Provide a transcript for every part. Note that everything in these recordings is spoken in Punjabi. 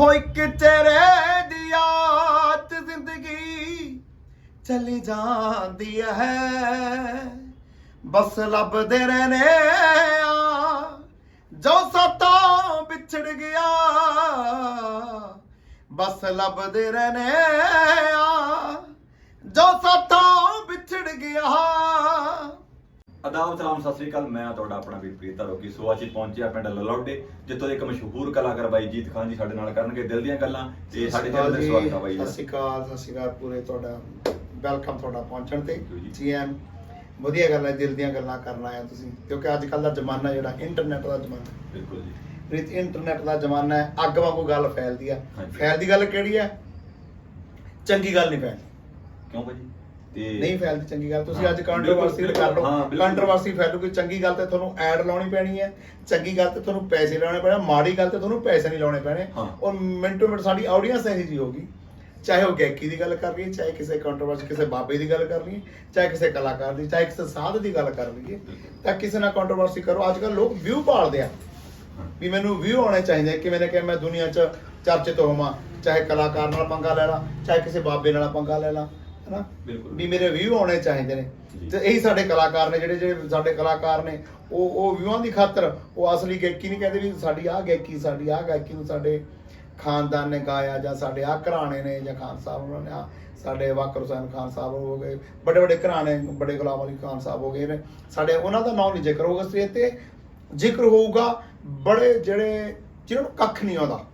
ਹੋ ਇੱਕ ਤੇਰੇ ਦੀ ਯਾਦ ਜ਼ਿੰਦਗੀ ਚਲੀ ਜਾਂਦੀ ਹੈ। ਬਸ ਲੱਭਦੇ ਰਹਿਨੇ ਆ, ਜੋ ਸਾਤੋਂ ਵਿਛੜ ਗਿਆ। ਬਸ ਲੱਭਦੇ ਰਹਿਨੇ ਆ, ਜੋ ਸਾਤੋਂ ਵਿਛੜ ਗਿਆ। ਅਦਾਬ ਸਲਾਮ ਸਤਿ ਸ੍ਰੀ ਅਕਾਲ। ਮੈਂ ਤੁਹਾਡਾ ਆਪਣਾ ਵੀਰ ਪ੍ਰੀਤ ਰੋਕੀ ਸੋ ਅੱਜ ਪਹੁੰਚਿਆ ਪਿੰਡ ਲਲੌਡੇ ਜਿੱਥੋਂ ਦੇ ਇੱਕ ਮਸ਼ਹੂਰ ਕਲਾਕਾਰ ਬਾਈ ਜੀਤ ਖਾਨ ਜੀ ਸਾਡੇ ਨਾਲ ਕਰਨਗੇ ਦਿਲ ਦੀਆਂ ਗੱਲਾਂ। ਤੇ ਸਾਡੇ ਚੈਨਲ ਤੇ ਸਵਾਗਤ ਹੈ ਬਾਈ ਸਤਿ ਸ਼੍ਰੀ ਅਕਾਲ ਸਤਿ ਸ਼੍ਰੀ ਅਕਾਲ। ਪੂਰੇ ਤੁਹਾਡਾ ਵੈਲਕਮ ਤੁਹਾਡਾ ਪਹੁੰਚਣ ਤੇ। ਜੀ। ਜੀ ਐਨ ਵਧੀਆ ਗੱਲ ਹੈ ਦਿਲ ਦੀਆਂ ਗੱਲਾਂ ਕਰਨ ਆਇਆ ਤੁਸੀਂ। ਕਿਉਂਕਿ ਅੱਜ ਕੱਲ ਦਾ ਜ਼ਮਾਨਾ ਜਿਹੜਾ ਇੰਟਰਨੈਟ ਦਾ ਜ਼ਮਾਨਾ ਬਿਲਕੁਲ ਜੀ। ਪ੍ਰੀਤ ਇੰਟਰਨੈਟ ਦਾ ਜ਼ਮਾਨਾ ਹੈ ਅੱਗ ਵਾਂਗੂ ਗੱਲ ਫੈਲਦੀ ਆ। ਫੈਲਦੀ ਗੱਲ ਕਿਹੜੀ ਹੈ? ਚੰਗੀ ਗੱਲ ਨਹੀਂ ਫੈਲਦੀ। ਕਿਉਂ ਭਾਜੀ ਤੇ ਨਹੀਂ ਫੈਲਦੀ ਚੰਗੀ ਗੱਲ ਤੁਸੀਂ ਅੱਜ ਕੰਟਰੋਵਰਸੀ ਕਰ ਲਓ। ਕੰਟਰੋਵਰਸੀ ਫੈਲੂਗੀ ਚੰਗੀ ਗੱਲ ਤੇ ਤੁਹਾਨੂੰ ਐਡ ਲਾਉਣੀ ਪੈਣੀ ਹੈ ਚੰਗੀ ਗੱਲ ਤੇ ਤੁਹਾਨੂੰ ਪੈਸੇ ਲਾਉਣੇ ਪੈਣੇ ਮਾੜੀ ਗੱਲ ਤੇ ਤੁਹਾਨੂੰ ਪੈਸੇ ਨਹੀਂ ਲਾਉਣੇ ਪੈਣੇ। ਔਰ ਮਿੰਟੋ ਮਿੰਟ ਸਾਡੀ ਆਡੀਅנס ਇਹੀ ਜੀ ਹੋਗੀ ਚਾਹੇ ਉਹ ਗਾਇਕੀ ਦੀ ਗੱਲ ਕਰ ਹੈ ਚਾਹੇ ਕਿਸੇ ਕੰਟਰੋਵਰਸੀ ਕਿਸੇ ਬਾਬੇ ਦੀ ਗੱਲ ਕਰ ਹੈ ਚਾਹੇ ਕਿਸੇ ਕਲਾਕਾਰ ਦੀ ਚਾਹੇ ਕਿਸੇ ਸਾਧ ਦੀ ਗੱਲ ਕਰ ਬਿਲਕੁਲ। ਤਾਂ ਕਿਸੇ ਨਾਲ ਕੰਟਰੋਵਰਸੀ ਕਰੋ ਅੱਜ ਕੱਲ ਲੋਕ ਵਿਊ ਭਾਲਦੇ ਆ। ਵੀ ਮੈਨੂੰ ਵਿਊ ਆਉਣੇ ਚਾਹੀਦੇ ਕਿ ਮੈਨੇ ਕਿ ਮੈਂ ਦੁਨੀਆ 'ਚ ਚਰਚਿਤ ਹੋਵਾਂ ਚਾਹੇ ਕਲਾਕਾਰ ਨਾਲ ਪੰਗਾ ਲੈ ਲਾ ਚਾਹੇ ਕਿਸੇ ਬਾਬੇ ਨਾਲ ਪੰਗਾ ਲੈ ਲਾ ਹਨਾ ਬਿਲਕੁਲ। ਵੀ ਮੇਰੇ ਵਿਊ ਆਉਣੇ ਚਾਹੀਦੇ ਨੇ। ਤੇ ਇਹੀ ਸਾਡੇ ਕਲਾਕਾਰ ਨੇ ਜਿਹੜੇ ਜਿਹੜੇ ਸਾਡੇ ਕਲਾਕਾਰ ਨੇ ਉਹ ਉਹ ਵਿਊਆਂ ਦੀ ਖਾਤਰ ਉਹ ਅਸਲੀ ਗਾਇਕੀ ਨਹੀਂ ਕਹਿੰਦੇ ਵੀ ਸਾਡੀ ਆਹ ਗਾਇਕੀ ਸਾਡੀ ਆਹ ਗਾਇਕੀ ਨੂੰ ਸਾਡੇ ਖਾਨਦਾਨ ਨੇ ਗਾਇਆ ਜਾਂ ਸਾਡੇ ਆਹ ਘਰਾਣੇ ਨੇ ਜਾਂ ਖਾਨ ਸਾਹਿਬ ਉਹਨਾਂ ਨੇ ਆਹ ਸਾਡੇ ਵਾਕਰ ਹੁਸੈਨ ਖਾਨ ਸਾਹਿਬ ਹੋ ਗਏ ਵੱਡੇ ਵੱਡੇ ਘਰਾਣੇ ਬੜੇ ਗੁਲਾਮ ਅਲੀ ਖਾਨ ਸਾਹਿਬ ਹੋ ਗਏ ਨੇ ਸਾਡੇ ਉਹਨਾਂ ਦਾ ਨਾਮ ਨਹੀਂ ਜ਼ਿਕਰ ਹੋਊਗਾ ਸਟੇਜ ਤੇ ਜ਼ਿਕਰ ਹੋਊਗਾ ਬੜੇ ਜਿਹੜੇ ਜਿਹਨਾਂ ਨੂੰ ਕੱਖ ਨਹੀਂ ਆਉਂਦਾ।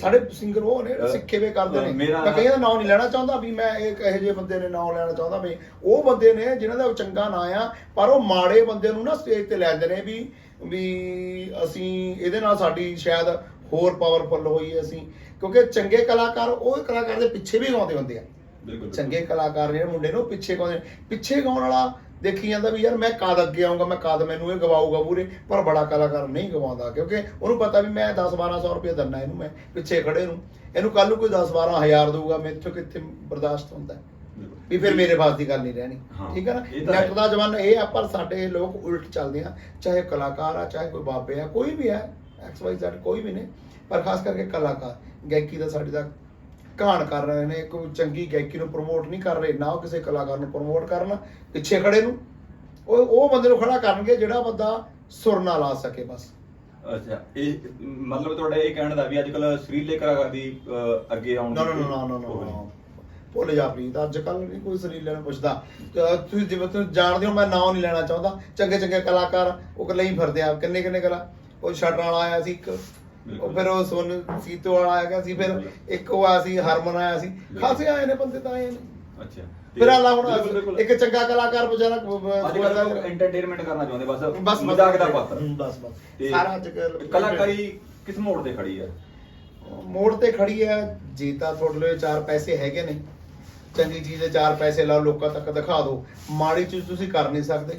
ਸਾਡੇ ਸਿੰਗਰ ਉਹ ਨੇ ਸਿੱਖੇ ਵੇ ਕਰਦੇ ਨੇ। ਮੈਂ ਕਈਆਂ ਦਾ ਨਾਮ ਨਹੀਂ ਲੈਣਾ ਚਾਹੁੰਦਾ ਵੀ ਮੈਂ ਇਹੋ ਜਿਹੇ ਬੰਦੇ ਨੇ ਨਾਮ ਲੈਣਾ ਚਾਹੁੰਦਾ ਵੀ। ਉਹ ਬੰਦੇ ਨੇ ਜਿਨ੍ਹਾਂ ਦਾ ਚੰਗਾ ਨਾਂ ਆ ਪਰ ਉਹ ਮਾੜੇ ਬੰਦੇ ਨੂੰ ਨਾ ਸਟੇਜ ਤੇ ਲੈ ਜਾਂਦੇ ਨੇ ਵੀ ਵੀ ਅਸੀਂ ਇਹਦੇ ਨਾਲ ਸਾਡੀ ਸ਼ਾਇਦ ਹੋਰ ਪਾਵਰਫੁਲ ਹੋਈ ਅਸੀਂ। ਕਿਉਂਕਿ ਚੰਗੇ ਕਲਾਕਾਰ ਉਹ ਕਲਾਕਾਰ ਦੇ ਪਿੱਛੇ ਵੀ ਗਾਉਂਦੇ ਹੁੰਦੇ ਆ। ਚੰਗੇ ਕਲਾਕਾਰ ਜਿਹੜੇ ਮੁੰਡੇ ਨੂੰ ਪਿੱਛੇ ਗਾਉਂਦੇ। ਪਿੱਛੇ ਗਾਉਣ ਵਾਲਾ ਦੇਖੀ ਜਾਂਦਾ ਵੀ ਯਾਰ ਮੈਂ ਕਦ ਅੱਗੇ ਆਉਂਗਾ ਮੈਂ ਕਦ ਮੈਨੂੰ ਇਹ ਗਵਾਊਗਾ ਪੂਰੇ ਪਰ ਬੜਾ ਕਲਾਕਾਰ ਨਹੀਂ ਗਵਾਉਂਦਾ ਕਿਉਂਕਿ ਉਹਨੂੰ ਪਤਾ ਵੀ ਮੈਂ 10 1200 ਰੁਪਏ ਦਿੰਨਾ ਇਹਨੂੰ ਮੈਂ ਪਿੱਛੇ ਖੜੇ ਨੂੰ ਇਹਨੂੰ ਕੱਲ ਨੂੰ ਕੋਈ 10 12 ਹਜ਼ਾਰ ਦਊਗਾ ਮੈਥੋਂ ਕਿੱਥੇ ਬਰਦਾਸ਼ਤ ਹੁੰਦਾ। ਵੀ ਫਿਰ ਮੇਰੇ ਪਾਸ ਦੀ ਗੱਲ ਨਹੀਂ ਰਹਿਣੀ ਠੀਕ ਹੈ ਨਾ ਨੈਟ। ਦਾ ਜ਼ਮਾਨਾ ਇਹ ਆ ਪਰ ਸਾਡੇ ਲੋਕ ਉਲਟ ਚੱਲਦੇ ਆ ਚਾਹੇ ਕਲਾਕਾਰ ਆ ਚਾਹੇ ਕੋਈ ਬਾਬੇ ਆ ਕੋਈ ਵੀ ਹੈ ਐਕਸ ਵਾਈ ਜ਼ੈਡ ਕੋਈ ਵੀ ਨੇ ਪਰ ਖਾਸ ਕਰਕੇ ਕਲਾਕਾਰ ਗਾਇਕੀ ਦਾ ਸਾਡੇ ਦਾ ਕਹਾਣ ਕਰ ਰਹੇ ਨੇ ਕੋਈ ਚੰਗੀ ਗਾਇਕੀ ਨੂੰ ਪ੍ਰਮੋਟ ਨਹੀਂ ਕਰ ਰਹੇ ਨਾ ਉਹ ਕਿਸੇ ਕਲਾਕਾਰ ਨੂੰ ਪ੍ਰਮੋਟ ਕਰਨ ਪਿੱਛੇ ਖੜੇ ਨੂੰ। ਉਹ ਉਹ ਬੰਦੇ ਨੂੰ ਖੜਾ ਕਰਨਗੇ ਜਿਹੜਾ ਬੰਦਾ ਸੁਰ ਨਾ ਲਾ ਸਕੇ ਬਸ। ਅੱਛਾ ਇਹ ਮਤਲਬ ਤੁਹਾਡਾ ਇਹ ਕਹਿਣ ਦਾ ਵੀ ਅੱਜ ਕੱਲ ਸਰੀਲੇ ਕਲਾਕਾਰ ਦੀ ਅੱਗੇ ਆਉਣ ਨਾ ਨਾ ਨਾ ਨਾ। ਭੁੱਲ ਜਾ ਪ੍ਰੀਤ ਅੱਜ ਕੱਲ ਨਹੀਂ ਕੋਈ ਸਰੀਰ ਨੂੰ ਪੁੱਛਦਾ। ਤੁਸੀਂ ਜਿਵੇਂ ਤੁਸੀਂ ਜਾਣਦੇ ਹੋ ਮੈਂ ਨਾਮ ਨਹੀਂ ਲੈਣਾ ਚਾਹੁੰਦਾ। ਚੰਗੇ ਚੰਗੇ ਕਲਾਕਾਰ ਉਹ ਹੀ ਫਿਰਦੇ ਆ ਕਿੰਨੇ ਕਿੰਨੇ ਕਲਾ ਉਹ ਸ਼ਟਰ ਵਾਲਾ ਆਇਆ ਸੀ ਇੱਕ। ਉਹ ਫਿਰ ਉਹ ਸੋਨ ਸੀਤੋ ਵਾਲਾ ਆਇਆ ਸੀ ਫਿਰ ਇੱਕ ਉਹ ਆਇਆ ਸੀ ਹਰਮਨ ਆਇਆ ਸੀ। ਖਾਸੇ ਆਏ ਨੇ ਬੰਦੇ ਤਾਂ ਆਏ ਨੇ। ਅੱਛਾ। ਫਿਰ ਅੱਲਾ ਹੁਣ। ਇੱਕ ਚੰਗਾ ਕਲਾਕਾਰ ਵਿਚਾਰਾ ਐਂਟਰਟੇਨਮੈਂਟ ਕਰਨਾ ਚਾਹੁੰਦੇ ਬਸ ਬਸ ਮਜ਼ਾਕ ਦਾ ਪਾਤਰ। ਬਸ ਬਸ। ਸਾਰਾ ਕਲਾਕਾਰੀ ਕਿਸ ਮੋੜ ਤੇ ਖੜੀ ਹੈ? ਮੋੜ ਤੇ ਖੜੀ ਹੈ ਜੀ ਤਾਂ ਤੁਹਾਡੇ ਲਈ ਚਾਰ ਪੈਸੇ ਹੈਗੇ ਨੇ। ਚੰਗੀ ਚੀਜ਼ ਦੇ ਚਾਰ ਪੈਸੇ ਲਾਓ ਲੋਕਾਂ ਤੱਕ ਦਿਖਾ ਦਿਓ। ਮਾੜੀ ਚੀਜ਼ ਤੁਸੀਂ ਕਰ ਨਹੀਂ ਸਕਦੇ।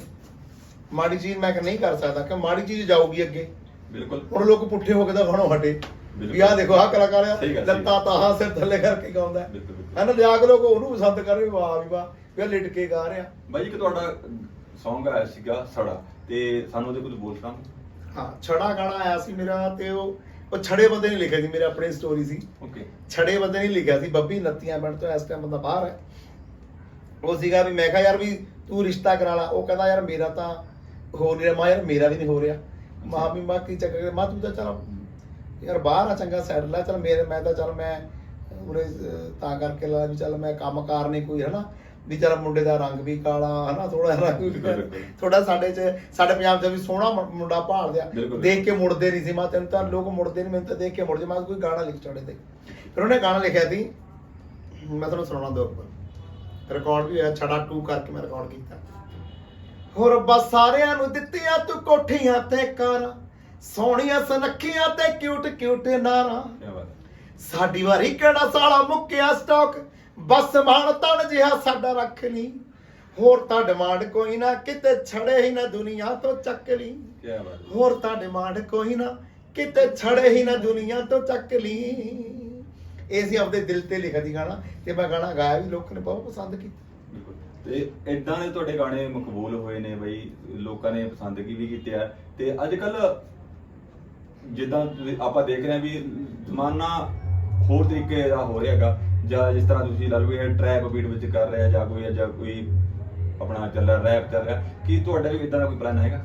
ਮਾੜੀ ਚੀਜ਼ ਮੈਂ ਕਿ ਨਹੀਂ ਕਰ ਸਕਦਾ ਕਿ ਮਾੜੀ ਚੀਜ਼ ਜਾਊਗੀ ਅੱਗੇ। ਬਿਲਕੁਲ। ਹੁਣ ਲੋਕ ਪੁੱਠੇ ਹੋ ਕੇ ਤਾਂ ਗਾਣੋਂ ਹਟੇ। ਵੀ ਆਹ ਦੇਖੋ ਆਹ ਕਲਾਕਾਰ ਆ ਸਹੀ ਗੱਲ, ਸਹੀ ਲੱਤਾਂ ਤਾਹਾਂ ਸਿਰ ਥੱਲੇ ਕਰਕੇ ਗਾਉਂਦਾ ਹੈ। ਬਿਲਕੁਲ, ਬਿਲਕੁਲ। ਹਨਾ ਲਿਆ ਕੇ ਲੋਕ ਉਹਨੂੰ ਪਸੰਦ ਕਰ ਰਹੇ ਵਾਹ ਵੀ ਵਾਹ ਵੀ ਆਹ ਲਿਟ ਕੇ ਗਾ ਰਿਹਾ। ਬਾਈ ਇੱਕ ਤੁਹਾਡਾ Song ਆਇਆ ਸੀਗਾ ਸੜਾ। ਤੇ ਸਾਨੂੰ ਉਹਦੇ ਕੁਝ ਬੋਲ ਸਕਦਾ ਹਾਂ ਛੜਾ ਗਾਣਾ ਆਇਆ ਸੀ ਮੇਰਾ ਤੇ ਉਹ ਉਹ ਛੜੇ ਬੰਦੇ ਨੇ ਲਿਖਿਆ ਸੀ ਮੇਰੇ ਆਪਣੀ ਸਟੋਰੀ ਸੀ। ਓਕੇ। ਛੜੇ ਬੰਦੇ ਨੇ ਲਿਖਿਆ ਸੀ ਬੱਬੀ ਨੱਤੀਆਂ ਪਿੰਡ ਤੋਂ ਇਸ ਟਾਈਮ ਬੰਦਾ ਬਾਹਰ ਹੈ। ਉਹ ਸੀਗਾ ਵੀ ਮੈਂ ਕਿਹਾ ਯਾਰ ਵੀ ਤੂੰ ਰਿਸ਼ਤਾ ਕਰਾ ਲਾ। ਉਹ ਕਹਿੰਦਾ ਯਾਰ ਮੇਰਾ ਤਾਂ ਹੋ ਨਹੀਂ ਰਿਹਾ। ਮੈਂ ਯਾਰ ਮੇਰਾ ਵੀ ਨਹੀਂ ਹੋ ਰਿਹਾ। ਮਾਂ ਵੀ ਮਾਂ ਕੀ ਚੱਕਰ ਮਾਂ ਤੂੰ ਤਾਂ ਚਲ ਯਾਰ ਬਾਹਰ ਆ ਚੰਗਾ ਸੈਟਲ ਆ ਚਲ ਮੇਰੇ ਮੈਂ ਤਾਂ ਚਲ ਮੈਂ ਉਰੇ ਤਾਂ ਕਰਕੇ ਲਾ ਵੀ ਚਲ ਮੈਂ ਕੰਮਕਾਰ ਨਹੀਂ ਕੋਈ ਹਨਾ? ਵੀ ਚਲ ਮੁੰਡੇ ਦਾ ਰੰਗ ਵੀ ਕਾਲਾ ਹਨਾ? ਥੋੜਾ ਰੰਗ। ਥੋੜਾ ਸਾਡੇ ਚ ਸਾਡੇ ਪੰਜਾਬ ਚ ਵੀ ਸੋਹਣਾ ਮੁੰਡਾ ਭਾਲਦੇ ਆ। ਬਿਲਕੁਲ। ਦੇਖ ਕੇ ਮੁੜਦੇ ਨਹੀਂ ਸੀ ਮੈਂ ਤੈਨੂੰ ਤਾਂ ਲੋਕ ਮੁੜਦੇ ਨਹੀਂ ਮੈਨੂੰ ਤਾਂ ਦੇਖ ਕੇ ਮੁੜ ਜੇ ਮੈਂ ਕੋਈ ਗਾਣਾ ਲਿਖ ਚੜੇ ਤੇ। ਫਿਰ ਉਹਨੇ ਗਾਣਾ ਲਿਖਿਆ ਸੀ ਮੈਂ ਤੁਹਾਨੂੰ ਸੁਣਾਉਣਾ ਦੋ ਰਿਕਾਰਡ ਵੀ ਹੋਇਆ ਛੜਾ 2 ਕਰਕੇ ਮੈਂ ਰਿਕਾਰਡ ਕੀਤਾ। ਹੋਰ ਬਸ ਸਾਰਿਆਂ ਨੂੰ ਦਿੱਤੀਆਂ ਤੂੰ ਕੋਠੀਆਂ ਤੇ ਕਾਰਾਂ ਸੋਹਣੀਆਂ ਸੁਨੱਖੀਆਂ ਤੇ ਕਿਊਟ ਕਿਊਟ ਨਾਰਾਂ। ਸਾਡੀ ਵਾਰੀ ਕਿਹੜਾ ਸਾਲਾ ਮੁੱਕਿਆ ਸਟਾਕ ਬਸ ਮਾਣ ਤਣ ਜਿਹਾ ਸਾਡਾ ਰੱਖ ਲਈ। ਹੋਰ ਤਾਂ ਡਿਮਾਂਡ ਕੋਈ ਨਾ ਕਿਤੇ ਛੜੇ ਹੀ ਨਾ ਦੁਨੀਆ ਤੋਂ ਚੱਕ ਲਈ। ਹੋਰ ਤਾਂ ਡਿਮਾਂਡ ਕੋਈ ਨਾ ਕਿਤੇ ਛੜੇ ਹੀ ਨਾ ਦੁਨੀਆ ਤੋਂ ਚੱਕ ਲਈ। ਇਹ ਸੀ ਆਪਦੇ ਦਿਲ ਤੇ ਲਿਖਿਆ ਦੀ ਗਾਣਾ ਤੇ ਮੈਂ ਗਾਣਾ ਗਾਇਆ ਵੀ ਲੋਕਾਂ ਨੇ ਬਹੁਤ ਪਸੰਦ ਕੀਤਾ। ਤੇ ਇਦਾਂ ਦੇ ਤੁਹਾਡੇ ਗਾਣੇ ਮਕਬੂਲ ਹੋਏ ਨੇ ਬਈ, ਲੋਕਾਂ ਨੇ ਪਸੰਦ ਕੀ ਵੀ ਕੀਤੇ ਆ ਤੇ ਅੱਜ ਕੱਲ ਜਿੱਦਾਂ ਤੁਸੀਂ- ਆਪਾਂ ਦੇਖ ਰਹੇ ਹਾਂ ਵੀ ਜ਼ਮਾਨਾ ਹੋਰ ਤਰੀਕੇ ਦਾ ਹੋ ਰਿਹਾ ਹੈਗਾ, ਜਾਂ ਜਿਸ ਤਰ੍ਹਾਂ ਤੁਸੀਂ ਲਾ ਲਓ ਇਹ ਟਰੈਪ ਬੀਟ ਵਿੱਚ ਕਰ ਰਿਹਾ ਜਾਂ ਕੋਈ ਜਾਂ ਕੋਈ ਆਪਣਾ ਚੱਲ ਰਿਹਾ ਰੈਪ ਚੱਲ ਰਿਹਾ, ਕੀ ਤੁਹਾਡਾ ਵੀ ਇਦਾਂ ਦਾ ਕੋਈ ਪਲਾਨ ਹੈਗਾ?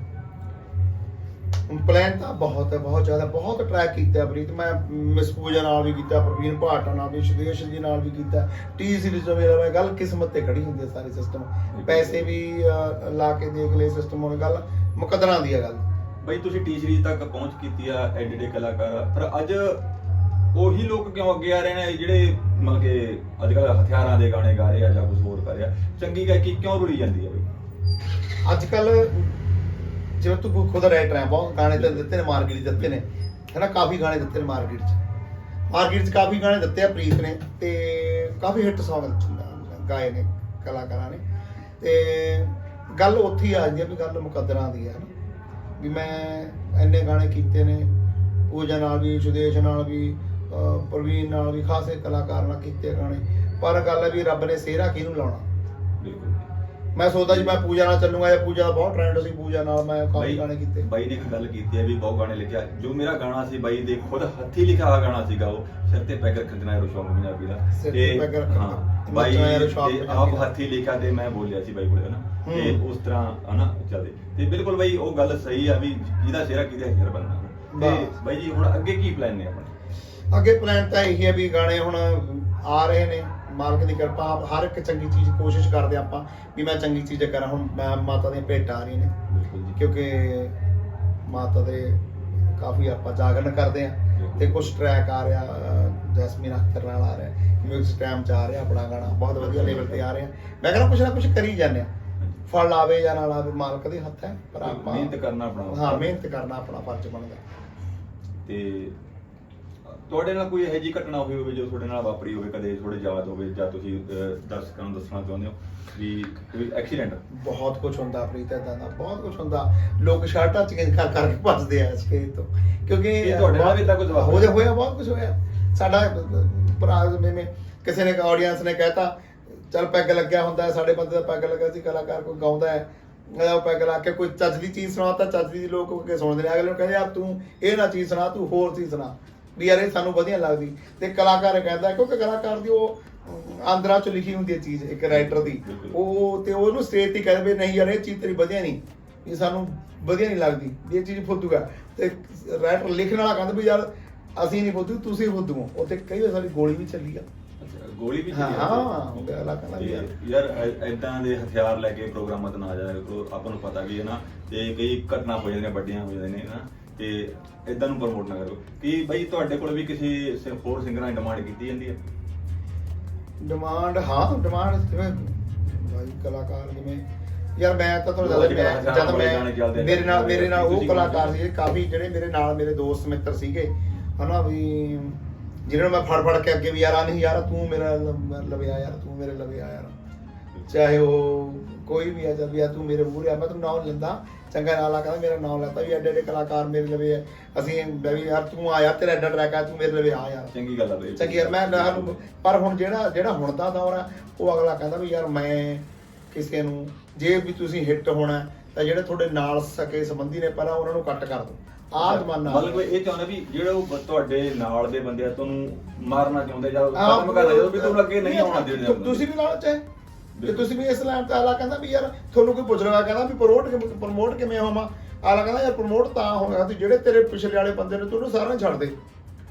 ਪਲਾਨ ਤਾਂ ਬਹੁਤ ਹੈ ਬਹੁਤ ਜ਼ਿਆਦਾ ਬਹੁਤ ਟਰੈਕ ਕੀਤਾ ਪ੍ਰੀਤ। ਮੈਂ ਮਿਸ ਪੂਜਾ ਨਾਲ ਵੀ ਕੀਤਾ ਪ੍ਰਵੀਨ ਭਾਟਾ ਨਾਲ ਵੀ ਸ਼ੁਦੇਸ਼ ਜੀ ਨਾਲ ਵੀ ਕੀਤਾ। ਟੀ ਸੀਰੀਜ਼ ਵੀ ਮੈਂ ਗੱਲ ਕਿਸਮਤ ਤੇ ਖੜੀ ਹੁੰਦੀ ਹੈ ਸਾਰੇ ਸਿਸਟਮ ਪੈਸੇ ਵੀ ਲਾ ਕੇ ਦੇਖ ਲਏ ਸਿਸਟਮ ਹੋਵੇ ਗੱਲ ਮੁਕੱਦਰਾਂ ਦੀ ਹੈ ਗੱਲ। ਬਈ ਤੁਸੀਂ ਟੀ ਸੀਰੀਜ਼ ਤੱਕ ਪਹੁੰਚ ਕੀਤੀ ਆ ਐਡੇ ਕਲਾਕਾਰ। ਪਰ ਅੱਜ ਉਹੀ ਲੋਕ ਕਿਉਂ ਅੱਗੇ ਆ ਰਹੇ ਨੇ ਜਿਹੜੇ ਮਤਲਬ ਕਿ ਅੱਜ ਕੱਲ ਹਥਿਆਰਾਂ ਦੇ ਗਾਣੇ ਗਾ ਰਹੇ ਆ ਜਾਂ ਕੁਝ ਹੋਰ ਕਰ ਰਿਹਾ। ਚੰਗੀ ਗਾਇਕੀ ਕਿਉਂ ਰੁਲੀ ਜਾਂਦੀ ਹੈ ਬਈ? ਅੱਜ ਕੱਲ ਜਿਵੇਂ ਤੂੰ ਖੁਦ ਰਾਈਟਰ ਹੈ ਬਹੁਤ ਗਾਣੇ ਤਾਂ ਦਿੱਤੇ ਨੇ, ਮਾਰਕੀਟ ਦਿੱਤੇ ਨੇ। ਹੈਨਾ, ਕਾਫੀ ਗਾਣੇ ਦਿੱਤੇ ਨੇ ਮਾਰਕੀਟ 'ਚ। ਮਾਰਕੀਟ 'ਚ ਕਾਫੀ ਗਾਣੇ ਦਿੱਤੇ ਆ ਪ੍ਰੀਤ ਨੇ ਤੇ ਕਾਫੀ ਹਿੱਟ Song ਗਾਏ ਨੇ, ਕਲਾਕਾਰਾਂ ਨੇ। ਤੇ ਗੱਲ ਉੱਥੇ ਹੀ ਆ ਜਾਂਦੀ ਹੈ ਵੀ ਗੱਲ ਮੁਕੱਦਰਾਂ ਦੀ ਹੈ ਨਾ ਵੀ ਮੈਂ ਇੰਨੇ ਗਾਣੇ ਕੀਤੇ ਨੇ, ਪੂਜਾ ਨਾਲ ਵੀ, ਸੁਦੇਸ਼ ਨਾਲ ਵੀ ਪ੍ਰਵੀਨ ਨਾਲ ਵੀ, ਖਾਸੇ ਕਲਾਕਾਰ ਨਾਲ ਕੀਤੇ ਗਾਣੇ। ਪਰ ਗੱਲ ਹੈ ਵੀ ਰੱਬ ਨੇ ਸਿਹਰਾ ਕਿਹਨੂੰ ਲਾਉਣਾ? ਬਿਲਕੁਲ। ਮੈਂ ਸੋਚਦਾ ਜੀ ਮੈਂ ਪੂਜਾ ਨਾਲ ਚੱਲੂਗਾ ਇਹ ਪੂਜਾ ਦਾ ਬਹੁਤ ਟ੍ਰੈਂਡ ਸੀ ਪੂਜਾ ਨਾਲ ਮੈਂ ਕਾਫੀ ਬਾਈ ਗਾਣੇ ਕੀਤੇ। ਬਾਈ ਨੇ ਇੱਕ ਗੱਲ ਕੀਤੀ ਹੈ ਵੀ ਬਹੁਤ ਗਾਣੇ ਲਿਖਿਆ। ਜੋ ਮੇਰਾ ਗਾਣਾ ਸੀ ਬਾਈ ਦੇ ਖੁਦ ਹੱਥੀ ਲਿਖਿਆ ਹੋਇਆ ਗਾਣਾ ਸੀਗਾ ਉਹ ਸਿਰ ਤੇ ਪੈਗ ਰੱਖਣਾ ਹੈ ਰੋਸ਼ੌਂਗ ਪੰਜਾਬੀ ਦਾ ਸਿਰ ਤੇ ਪੈਗ ਰੱਖਣਾ। ਹਾਂ, ਬਾਈ ਪੰਜਾਬੀ ਆਪ ਦਾ। ਹੱਥੀ ਲਿਖਿਆ ਤੇ ਮੈਂ ਬੋਲਿਆ ਸੀ ਬਾਈ ਕੋਲੇ ਹਨਾ? ਤੇ। ਉਸ ਤਰ੍ਹਾਂ ਹਨਾ ਚੱਲਦੇ ਤੇ ਬਿਲਕੁਲ ਬਾਈ ਉਹ ਗੱਲ ਸਹੀ ਆ ਵੀ ਜਿਹਦਾ ਸਿਹਰਾ ਕਿਹਦਾ ਸਿਰ ਬਣਨਾ ਤੇ। ਬਾਈ ਜੀ ਹੁਣ ਅੱਗੇ ਕੀ ਪਲਾਨ ਨੇ ਆਪਣੇ? ਅੱਗੇ ਪਲਾਨ ਤਾਂ ਇਹੀ ਹੈ ਵੀ ਗਾਣੇ ਹੁਣ ਆ ਰਹੇ ਨੇ। ਮਾਲਕ ਦੀ ਕਿਰਪਾ ਹਰ ਇੱਕ ਚੰਗੀ ਚੀਜ਼ ਕੋਸ਼ਿਸ਼ ਕਰਦੇ ਆਪਾਂ ਵੀ ਮੈਂ ਚੰਗੀ ਚੀਜ਼ ਕਰਾਂ। ਹੁਣ ਮੈਂ ਮਾਤਾ ਦੀਆਂ ਭੇਟਾਂ ਆ ਰਹੀਆਂ ਨੇ। ਕਿਉਂਕਿ ਮਾਤਾ ਦੇ ਕਾਫੀ ਆਪਾਂ ਜਾਗਰਣ ਕਰਦੇ ਆ ਤੇ ਕੁਝ ਟਰੈਕ ਆ ਰਿਹਾ ਜੈਸਮੀਨ ਅਖਤਰ ਨਾਲ ਆ ਰਿਹਾ ਮਿਊਜ਼ਿਕ ਟਾਈਮ ਚ ਆ ਰਿਹਾ ਆਪਣਾ ਗਾਣਾ। ਬਹੁਤ ਵਧੀਆ ਲੈਵਲ ਤੇ ਆ ਰਿਹਾ। ਮੈਂ ਕਹਿੰਦਾ ਕੁਝ ਨਾ ਕੁਝ ਕਰੀ ਜਾਂਦੇ ਆ ਫਲ ਆਵੇ ਜਾਂ ਨਾ ਆਵੇ ਮਾਲਕ ਦੇ ਹੱਥ ਹੈ ਪਰ ਆਪਾਂ ਮਿਹਨਤ ਕਰਨਾ ਆਪਣਾ ਹਾਂ ਮਿਹਨਤ ਕਰਨਾ ਆਪਣਾ ਫਰਜ਼ ਬਣਦਾ। ਤੇ ਤੁਹਾਡੇ ਨਾਲ ਕੋਈ ਇਹੋ ਜਿਹੀ ਘਟਨਾ ਹੋਈ ਹੋਵੇ ਜੋ ਤੁਹਾਡੇ ਨਾਲ ਵਾਪਰੀ ਹੋਵੇ ਕਦੇ ਥੋੜੇ ਯਾਦ ਹੋਵੇ ਜਾਂ ਤੁਸੀਂ ਅਹ, ਦਰਸ਼ਕਾਂ ਨੂੰ ਦੱਸਣਾ ਚਾਹੁੰਦੇ ਹੋ ਵੀ ਕੋਈ ਐਕਸੀਡੈਂਟ ਬਹੁਤ ਕੁਝ ਹੁੰਦਾ ਪ੍ਰੀਤ ਏਦਾਂ ਦਾ ਬਹੁਤ ਕੁਝ ਹੁੰਦਾ। ਲੋਕ ਸ਼ਰਟਾਂ ਚੇਂਜ ਕਰ ਕਰਕੇ ਭੱਜਦੇ ਆ ਸਟੇਜ ਤੋਂ। ਕਿਉਂਕਿ ਇਹ ਤੁਹਾਡੇ ਨਾਲ ਵੀ ਏਦਾਂ ਕੁਝ ਵਾਪਰਿਆ? ਹੋਇਆ ਹੋਇਆ ਬਹੁਤ ਕੁਝ ਹੋਇਆ। ਸਾਡਾ ਭਰਾ ਜਿਵੇਂ ਕਿਸੇ ਨੇ ਆਡੀਅנס ਨੇ ਕਹਿਤਾ ਚੱਲ ਪੈਗ ਲੱਗਿਆ ਹੁੰਦਾ ਹੈ, ਸਾਡੇ ਬੰਦੇ ਦਾ ਪੈਗ ਲੱਗਾ ਸੀ ਕਲਾਕਾਰ ਕੋਈ ਗਾਉਂਦਾ ਹੈ ਇਹਦਾ ਪੈਗ ਲਾ ਕੇ ਕੋਈ ਚੱਜ ਦੀ ਚੀਜ਼ ਸੁਣਾਤਾ ਚੱਜ ਦੀ ਲੋਕ ਅੱਗੇ ਸੁਣਦੇ ਨੇ। ਅਗਲੇ ਨੂੰ ਕਹਿੰਦੇ ਯਾਰ ਤੂੰ ਇਹ ਨਾ ਚੀਜ਼ ਸੁਣਾ ਤੂੰ ਹੋਰ ਚੀਜ਼ ਸੁਣਾ। ਵੀ ਯਾਰ ਇਹ ਸਾਨੂੰ ਵਧੀਆ ਲੱਗਦੀ। ਤੇ ਕਲਾਕਾਰ ਕਹਿੰਦਾ ਕਿਉਂਕਿ ਕਲਾਕਾਰ ਦੀ ਉਹ ਅੰਦਰਾਂ ਚ ਲਿਖੀ ਹੁੰਦੀ ਹੈ ਚੀਜ਼ ਇੱਕ ਰਾਈਟਰ ਦੀ। ਉਹ ਤੇ ਉਹਨੂੰ ਸਟੇਜ ਤੇ ਕਹਿੰਦੇ ਨਹੀਂ ਯਾਰ ਇਹ ਚੀਜ਼ ਤੇਰੀ ਵਧੀਆ ਨਹੀਂ ਇਹ ਸਾਨੂੰ ਵਧੀਆ ਨਹੀਂ ਲੱਗਦੀ ਇਹ ਚੀਜ਼ ਫੁੱਦੂਗਾ ਤੇ ਰਾਈਟਰ ਲਿਖਣ ਵਾਲਾ ਕਹਿੰਦਾ ਵੀ ਯਾਰ ਅਸੀਂ ਨਹੀਂ ਫੁੱਦੂ ਤੁਸੀਂ ਫੁੱਦੂ ਹੋ। ਉੱਥੇ ਕਈ ਵਾਰ ਸਾਡੀ ਗੋਲੀ ਵੀ ਚੱਲੀ ਆ। ਗੋਲੀ ਵੀ ਹਾਂ, ਚੱਲੀ ਆ? ਹਾਂ, ਅਗਲਾ ਕਹਿੰਦਾ ਤੇ ਯਾਰ ਐਦਾਂ ਦੇ ਹਥਿਆਰ ਲੈ ਕੇ ਪ੍ਰੋਗਰਾਮਾਂ ਤੇ ਨਾ ਜਾਇਆ ਕਰੋ। ਆਪਾਂ ਨੂੰ ਪਤਾ ਵੀ ਹੈ ਨਾ ਤੇ ਕਈ ਘਟਨਾ ਹੋ ਜਾਂਦੀਆਂ ਵੱਡੀਆਂ ਹੋ ਜਾਂਦੀਆਂ ਨੇ ਨਾ। ਤੇ ਐਦਾਂ ਨੂੰ ਪ੍ਰਮੋਟ ਨਾ ਕਰੋ ਕੀ ਬਾਈ ਤੁਹਾਡੇ ਕੋਲ ਵੀ ਕਿਸੇ ਸ- ਹੋਰ ਸਿੰਗਰਾਂ ਦੀ ਡਿਮਾਂਡ ਕੀਤੀ ਜਾਂਦੀ ਹੈ ਡਿਮਾਂਡ ਹਾਂ ਡਿਮਾਂਡ ਜਿਵੇਂ ਭਾਈ ਕਲਾਕਾਰ ਜਿਵੇਂ ਯਾਰ ਮੈਂ ਤਾਂ ਤੁਹਾਨੂੰ ਜਿਹੜਾ ਮੈਂ ਜਦ ਮੈਂ ਮੇਰੇ ਨਾਲ ਮੇਰੇ ਨਾਲ ਉਹ ਕਲਾਕਾਰ ਸੀ ਕਾਫੀ ਜਿਹੜੇ ਮੇਰੇ ਨਾਲ ਮੇਰੇ ਦੋਸਤ ਮਿੱਤਰ ਸੀਗੇ ਹਨਾ ਵੀ ਜਿਹਨਾਂ ਨੂੰ ਮੈਂ ਫੜ ਫੜ ਕੇ ਅੱਗੇ ਵੀ ਯਾਰ ਆ ਨਹੀਂ ਯਾਰ ਤੂੰ ਮੇਰਾ ਲ- ਲਵੇ ਆ ਯਾਰ ਤੂੰ ਮੇਰੇ ਲਵੇ ਆ ਯਾਰ। ਚਾਹੇ ਉਹ ਕੋਈ ਵੀ ਆ ਜਾਂ ਵੀ ਆ ਤੂੰ ਮੇਰੇ ਮੂਹਰੇ ਆ ਮੈਂ ਤੈਨੂੰ ਨਾਮ ਲੈਂਦਾ ਚੰਗਾ ਨਾਲ ਆ ਕਹਿੰਦਾ ਮੇਰਾ ਨਾਮ ਲੈਤਾ ਵੀ ਐਡੇ ਐਡੇ ਕਲਾਕਾਰ ਮੇਰੇ ਲਵੇ ਆ। ਅਸੀਂ ਮੈਂ ਵੀ ਯਾਰ ਤੂੰ ਆ ਯਾਰ ਤੇਰਾ ਐਡਾ ਟਰੈਕ ਆ ਤੂੰ ਮੇਰੇ ਲਵੇ ਆ ਯਾਰ। ਚੰਗੀ ਗੱਲ ਆ ਬਾਈ। ਚੰਗੀ ਯਾਰ ਮੈਂ ਨੂੰ- ਪਰ ਹੁਣ ਜਿਹੜਾ ਜਿਹੜਾ ਹੁਣ ਦਾ ਦੌਰ ਆ ਉਹ ਅਗਲਾ ਕਹਿੰਦਾ ਵੀ ਯਾਰ ਮੈਂ ਕਿਸੇ ਨੂੰ ਜੇ ਵੀ ਤੁਸੀਂ ਹਿੱਟ ਹੋਣਾ ਤਾਂ ਜਿਹੜੇ ਤੁਹਾਡੇ ਨਾਲ ਸਕੇ ਸੰਬੰਧੀ ਨੇ ਪਹਿਲਾਂ ਉਹਨਾਂ ਨੂੰ ਕੱਟ ਕਰ ਦਿਓ। ਆਹ ਜ਼ਮਾਨਾ ਆ ਮਤਲਬ ਇਹ ਚਾਹੁੰਦਾ ਵੀ ਜਿਹੜੇ ਉਹ ਬ- ਤੁਹਾਡੇ ਨਾਲ ਦੇ ਬੰਦੇ ਆ ਤੁਹਾਨੂੰ ਮਾਰਨਾ ਚਾਹੁੰਦੇ ਜਾਂ ਖਤਮ ਕਰ ਦਿਓ ਵੀ ਤੁਹਾਨੂੰ ਅੱਗੇ ਨਹੀਂ ਆਉਣਾ ਦੇਣਾ ਤੁ- ਤੁਸੀਂ ਵੀ ਨਾਲ ਚਾਹੇ। ਤੇ ਤੁਸੀਂ ਵੀ ਇਸ ਲਾਈਨ ਤੇ ਆਲਾ ਕਹਿੰਦਾ ਵੀ ਯਾਰ ਤੁਹਾਨੂੰ ਕੋਈ ਪੁੱਛ ਰਿਹਾ ਕਹਿੰਦਾ ਵੀ ਪ੍ਰਮੋਟ ਕਿਵੇਂ ਪ੍ਰਮੋਟ ਕਿਵੇਂ ਹੋਵਾਂ? ਆਲਾ ਕਹਿੰਦਾ ਯਾਰ ਪ੍ਰਮੋਟ ਤਾਂ ਹੋਇਆ ਤੇ ਜਿਹੜੇ ਤੇਰੇ ਪਿਛਲੇ ਵਾਲੇ ਬੰਦੇ ਨੇ ਤੁਹਾਨੂੰ ਸਾਰਿਆਂ ਨੂੰ ਛੱਡ ਦੇ।